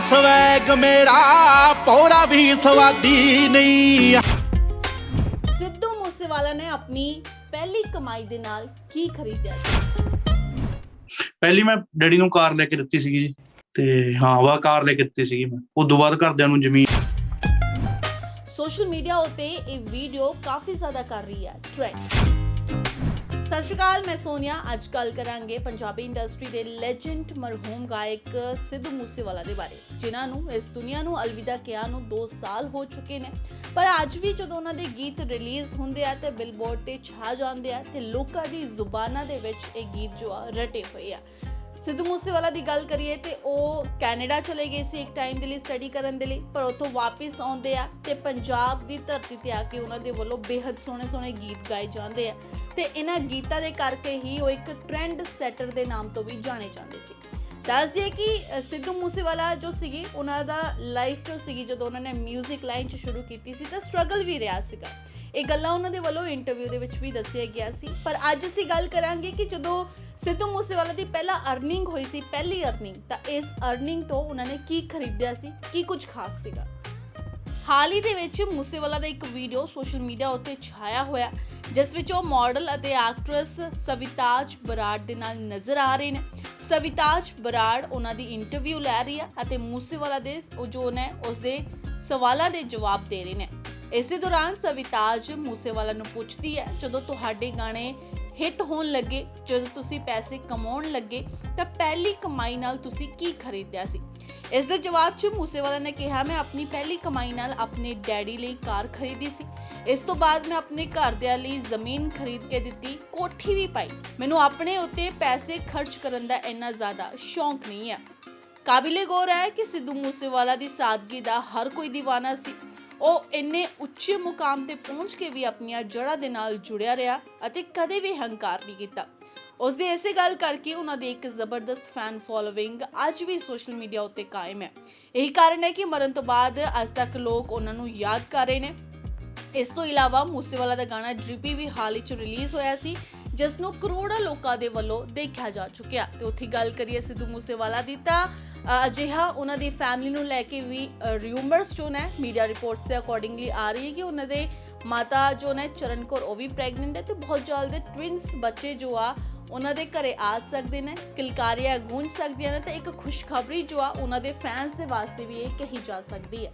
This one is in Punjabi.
ਸਵੈਗ ਮੇਰਾ ਪੌਰਾ ਵੀ ਸਵਾਦੀ ਨਹੀਂ। ਸਿੱਧੂ ਮੂਸੇਵਾਲਾ ਨੇ ਆਪਣੀ ਪਹਿਲੀ ਕਮਾਈ ਦੇ ਨਾਲ ਕੀ ਖਰੀਦਿਆ ਸੀ? ਪਹਿਲੀ ਮੈਂ ਡੈਡੀ ਨੂੰ ਕਾਰ ਲੈ ਕੇ ਦਿੱਤੀ ਸੀਗੀ ਜੀ ਤੇ ਹਾਂ ਵਾ ਕਾਰ ਲੈ ਕੇ ਦਿੱਤੀ ਸੀਗੀ ਮੈਂ। ਉਸ ਤੋਂ ਬਾਅਦ ਘਰਦਿਆਂ ਨੂੰ ਜ਼ਮੀਨ ਸੋਸ਼ਲ ਮੀਡੀਆ ਉਤੇ ਇਹ ਵੀਡੀਓ ਕਾਫੀ ਜ਼ਿਆਦਾ ਕਰ ਰਹੀ ਹੈ ਟ੍ਰੈਂਡ ਸਤਿ ਸ਼੍ਰੀ ਅਕਾਲ, ਮੈਂ ਸੋਨੀਆ। ਅੱਜ ਕੱਲ ਕਰਾਂਗੇ ਪੰਜਾਬੀ ਇੰਡਸਟਰੀ ਦੇ ਲੈਜੈਂਡ ਮਰਹੂਮ ਗਾਇਕ ਸਿੱਧੂ ਮੂਸੇਵਾਲਾ ਦੇ ਬਾਰੇ, ਜਿਨ੍ਹਾਂ ਨੂੰ ਇਸ ਦੁਨੀਆ ਨੂੰ ਅਲਵਿਦਾ ਕਿਹਾ ਨੂੰ 2 ਸਾਲ ਹੋ ਚੁੱਕੇ ਨੇ। ਪਰ ਅੱਜ ਵੀ ਜਦੋਂ ਉਹਨਾਂ ਦੇ ਗੀਤ ਰਿਲੀਜ਼ ਹੁੰਦੇ ਆ ਤੇ ਬਿਲਬੋਰਡ ਤੇ ਛਾ ਜਾਂਦੇ ਆ ਤੇ ਲੋਕਾਂ ਦੀ ਜ਼ੁਬਾਨਾਂ ਦੇ ਵਿੱਚ ਇਹ ਗੀਤ ਜੋ ਆ, ਰਟੇ ਹੋਏ ਆ। ਸਿੱਧੂ ਮੂਸੇਵਾਲਾ ਦੀ ਗੱਲ ਕਰੀਏ ਤੇ ਉਹ ਕੈਨੇਡਾ ਚਲੇ ਗਏ ਸੀ ਇੱਕ ਟਾਈਮ ਦੇ ਲਈ ਸਟੱਡੀ ਕਰਨ ਦੇ ਲਈ, ਪਰ ਉੱਥੋਂ ਵਾਪਸ ਆਉਂਦੇ ਆ ਤੇ ਪੰਜਾਬ ਦੀ ਧਰਤੀ ਤੇ ਆ ਕੇ ਉਹਨਾਂ ਦੇ ਵੱਲੋਂ ਬੇਹੱਦ ਸੋਹਣੇ ਸੋਹਣੇ ਗੀਤ ਗਾਏ ਜਾਂਦੇ ਆ ਤੇ ਇਹਨਾਂ ਗੀਤਾਂ ਦੇ ਕਰਕੇ ਹੀ ਉਹ ਇੱਕ ਟ੍ਰੈਂਡ ਸੈਟਰ ਦੇ ਨਾਮ ਤੋਂ ਵੀ ਜਾਣੇ ਜਾਂਦੇ ਸੀ। ਦੱਸ ਕਿ ਸਿੱਧੂ ਮੂਸੇਵਾਲਾ ਜੋ ਸੀਗੀ, ਉਹਨਾਂ ਦਾ ਲਾਈਫ ਤੋਂ ਸੀਗੀ, ਜਦੋਂ ਉਹਨਾਂ ਨੇ 뮤직 ਲਾਈਨ 'ਚ ਸ਼ੁਰੂ ਕੀਤੀ ਸੀ, ਤਾਂ ਸਟਰਗਲ ਵੀ ਰਿਹਾ ਸੀਗਾ। ਇਹ ਗੱਲਾਂ ਉਹਨਾਂ ਦੇ ਵੱਲੋਂ ਇੰਟਰਵਿਊ ਦੇ ਵਿੱਚ ਵੀ ਦੱਸਿਆ ਗਿਆ ਸੀ। ਪਰ ਅੱਜ ਅਸੀਂ ਗੱਲ ਕਰਾਂਗੇ ਕਿ ਜਦੋਂ ਸਿੱਧੂ ਮੂਸੇਵਾਲਾ ਦੀ ਪਹਿਲਾ ਅਰਨਿੰਗ ਹੋਈ ਸੀ, ਪਹਿਲੀ ਅਰਨਿੰਗ ਤਾਂ ਇਸ ਅਰਨਿੰਗ ਤੋਂ ਉਹਨਾਂ ਨੇ ਕੀ ਖਰੀਦਿਆ ਸੀ, ਕੀ ਕੁਝ ਖਾਸ ਸੀਗਾ? ਹਾਲ ਹੀ ਦੇ ਵਿੱਚ ਮੂਸੇਵਾਲਾ ਦਾ ਇੱਕ ਵੀਡੀਓ ਸੋਸ਼ਲ ਮੀਡੀਆ ਉੱਤੇ ਛਾਇਆ ਹੋਇਆ, ਜਿਸ ਵਿੱਚ ਉਹ ਮਾਡਲ ਅਤੇ ਐਕਟਰੈਸ ਸਵਿਤਾਜ ਬਰਾੜ ਦੇ ਨਾਲ ਨਜ਼ਰ ਆ ਰਹੇ ਨੇ। ਸਵਿਤਾਜ ਬਰਾੜ ਉਹਨਾਂ ਦੀ ਇੰਟਰਵਿਊ ਲੈ ਰਹੀ ਹੈ ਅਤੇ ਮੂਸੇਵਾਲਾ ਦੇ, ਉਹ ਜੋ ਨੇ ਉਸ ਦੇ ਸਵਾਲਾਂ ਦੇ ਜਵਾਬ ਦੇ ਰਹੇ ਨੇ। ਇਸੇ ਦੌਰਾਨ ਸਵਿਤਾਜ ਮੂਸੇਵਾਲਾ ਨੂੰ ਪੁੱਛਦੀ ਹੈ, ਜਦੋਂ ਤੁਹਾਡੇ ਗਾਣੇ ਹਿੱਟ ਹੋਣ ਲੱਗੇ, ਜਦੋਂ ਤੁਸੀਂ ਪੈਸੇ ਕਮਾਉਣ ਲੱਗੇ, ਤਾਂ ਪਹਿਲੀ ਕਮਾਈ ਨਾਲ ਤੁਸੀਂ ਕੀ ਖਰੀਦਿਆ ਸੀ? ਇਸ ਦੇ ਜਵਾਬ 'ਚ ਮੂਸੇਵਾਲਾ ਨੇ ਕਿਹਾ, ਮੈਂ ਆਪਣੀ ਪਹਿਲੀ ਕਮਾਈ ਨਾਲ ਆਪਣੇ ਡੈਡੀ ਲਈ ਕਾਰ ਖਰੀਦੀ ਸੀ। ਇਸ ਤੋਂ ਬਾਅਦ ਮੈਂ ਆਪਣੇ ਘਰਦਿਆਂ ਲਈ ਜ਼ਮੀਨ ਖਰੀਦ ਕੇ ਦਿੱਤੀ, ਕੋਠੀ ਵੀ ਪਾਈ। ਮੈਨੂੰ ਆਪਣੇ ਉੱਤੇ ਪੈਸੇ ਖਰਚ ਕਰਨ ਦਾ ਇੰਨਾ ਜ਼ਿਆਦਾ ਸ਼ੌਂਕ ਨਹੀਂ ਹੈ ਕਾਬਿਲੇ ਗੌਰ ਹੈ ਕਿ ਸਿੱਧੂ ਮੂਸੇਵਾਲਾ ਦੀ ਸਾਦਗੀ ਦਾ ਹਰ ਕੋਈ دیਵਾਨਾ ਸੀ। ਉਹ ਇੰਨੇ ਉੱਚੇ ਮੁਕਾਮ ਤੇ ਪਹੁੰਚ ਕੇ ਵੀ ਆਪਣੀਆਂ ਜੜ੍ਹਾਂ ਦੇ ਨਾਲ ਜੁੜਿਆ ਰਿਹਾ ਅਤੇ ਕਦੇ ਵੀ ਹੰਕਾਰ ਨਹੀਂ ਕੀਤਾ। ਉਸ ਦੇ ਇਸੇ ਗੱਲ ਕਰਕੇ ਉਹਨਾਂ ਦੀ ਇੱਕ ਜ਼ਬਰਦਸਤ ਫੈਨ ਫੋਲੋਇੰਗ ਅੱਜ ਵੀ ਸੋਸ਼ਲ ਮੀਡੀਆ ਉੱਤੇ ਕਾਇਮ ਹੈ। ਇਹੀ ਕਾਰਨ ਹੈ ਕਿ ਮਰਨ ਤੋਂ ਬਾਅਦ ਅੱਜ ਤੱਕ ਲੋਕ ਉਹਨਾਂ ਨੂੰ ਯਾਦ ਕਰ ਰਹੇ ਨੇ। ਇਸ ਤੋਂ ਇਲਾਵਾ ਮੂਸੇਵਾਲਾ ਦਾ ਗਾਣਾ ਡ੍ਰਿਪੀ ਵੀ ਹਾਲ ਹੀ ਚ ਰਿਲੀਜ਼ ਹੋਇਆ ਸੀ। ਜਿਸ ਨੂੰ ਕਰੋੜਾਂ ਲੋਕਾਂ ਦੇ ਵੱਲੋਂ ਦੇਖਿਆ ਜਾ ਚੁੱਕਿਆ। ਤੇ ਉੱਥੇ ਗੱਲ ਕਰੀਏ ਸਿੱਧੂ ਮੂਸੇਵਾਲਾ ਦੀ ਤਾਂ ਅਜਿਹਾ ਉਹਨਾਂ ਦੀ ਫੈਮਿਲੀ ਨੂੰ ਲੈ ਕੇ ਵੀ ਰਿਊਮਰਸ ਜੋ ਨੇ ਮੀਡੀਆ ਰਿਪੋਰਟਸ ਦੇ ਅਕੋਰਡਿੰਗਲੀ ਆ ਰਹੀ ਹੈ ਕਿ ਉਹਨਾਂ ਦੇ ਮਾਤਾ ਜੋ ਨੇ ਚਰਨ ਕੌਰ ਉਹ ਵੀ ਪ੍ਰੈਗਨੈਂਟ ਹੈ ਤੇ ਬਹੁਤ ਜਲਦ ਟਵਿੰਸ ਬੱਚੇ ਜੋ ਆ, ਉਹਨਾਂ ਦੇ ਘਰੇ ਆ ਸਕਦੇ ਨੇ, ਕਿਲਕਾਰੀਆਂ ਗੂੰਜ ਸਕਦੀਆਂ ਨੇ ਤੇ ਇੱਕ ਖੁਸ਼ਖਬਰੀ ਜੋ ਆ ਉਹਨਾਂ ਦੇ ਫੈਨਸ ਦੇ ਵਾਸਤੇ ਵੀ ਇਹ ਕਹੀ ਜਾ ਸਕਦੀ ਹੈ।